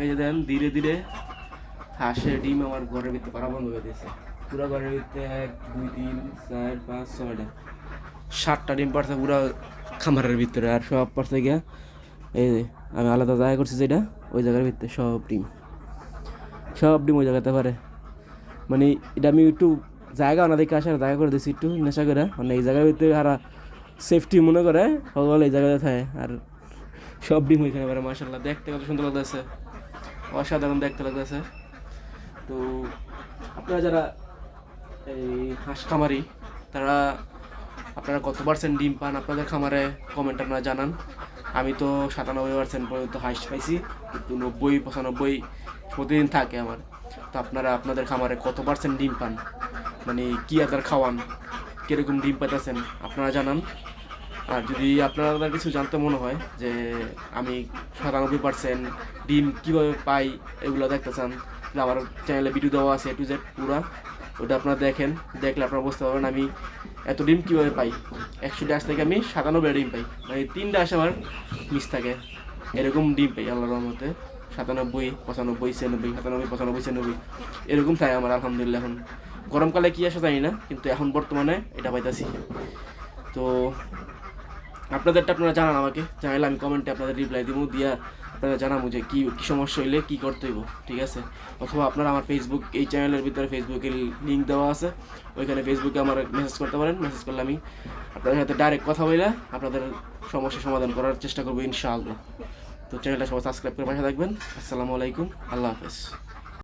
এই যে দেন ধীরে ধীরে হাঁসের ডিম আমার ঘরের ভিতরে পাড়া বন্ধ হয়ে দিয়েছে। পুরো ঘরের ভিতরে এক, দুই, তিন, চার, পাঁচ, ছয়টা, সাতটা ডিম পারছে পুরো খামারের ভিতরে আর সব পারছে গিয়া। এই যে, আমি আলাদা জায়গা করছি যেটা, ওই জায়গার ভিতরে সব ডিম। সব ডিম ওই জায়গাতে পারে মানে এটা আমি একটু জায়গা দেখে আসার জায়গা করে দিয়েছি একটু নেশা করে। মানে এই জায়গার ভিতরে হারা সেফটি মনে করে, সকল এই জায়গাতে থাকে। আর সব ডিম ওইখানে পারে মাসাল্লাহ দেখতে কত সুন্দর লাগতেছে। অসাধারণ দেখতে লাগতেছে। তো আপনারা যারা এই হাঁস খামারি, তারা আপনারা কত পার্সেন্ট ডিম পান আপনাদের খামারে কমেন্ট আপনারা জানান। আমি তো সাতানব্বই পার্সেন্ট পর্যন্ত হাঁস পাইছি, কিন্তু নব্বই, পঁচানব্বই প্রতিদিন থাকে আমার। তো আপনারা আপনাদের খামারে কত পার্সেন্ট ডিম পান? মানে কি আদার খাওয়ান? কীরকম ডিম পাইতেছেন? আপনারা জানান। আর যদি আপনারা কিছু জানতে মনে হয় যে আমি সাতানব্বই পার্সেন্ট ডিম কীভাবে পাই, এগুলো দেখতে চান আমার চ্যানেলে ভিডিও দেওয়া আছে এ টু জেড পুরা। ওটা আপনারা দেখেন, দেখলে আপনারা বুঝতে পারবেন আমি এত ডিম কীভাবে পাই। একশো ডাস থেকে আমি সাতানব্বই ডিম পাই। মানে তিনটা আসে আমার মিস থাকে। এরকম ডিম পাই, আল্লাহর রহমতে। সাতানব্বই, পঁচানব্বই, ছিয়ানব্বই, সাতানব্বই, পঁচানব্বই, ছিয়ানব্বই। এরকম থাকে আমার, আলহামদুলিল্লাহ এখন। গরমকালে কী আসে জানি না, কিন্তু এখন বর্তমানে এটা পাইতাছি। তো আপনাদেরটা আপনারা জানান আমাকে। জানাইলে আমি কমেন্টে আপনাদের রিপ্লাই দিব, দিয়া আপনারা জানাব যে কী কী সমস্যা হইলে কী করতে হইব, ঠিক আছে? অথবা আপনারা আমার ফেসবুক এই চ্যানেলের ভিতরে ফেসবুকের লিঙ্ক দেওয়া আছে, ওইখানে ফেসবুকে আমার মেসেজ করতে পারেন। মেসেজ করলে আমি আপনাদের সাথে ডাইরেক্ট কথা বলে আপনাদের সমস্যা সমাধান করার চেষ্টা করব ইনশাআল্লাহ। তো চ্যানেলটা সবাই সাবস্ক্রাইব করে পাশে থাকবেন। আসসালামু আলাইকুম, আল্লাহ হাফেজ।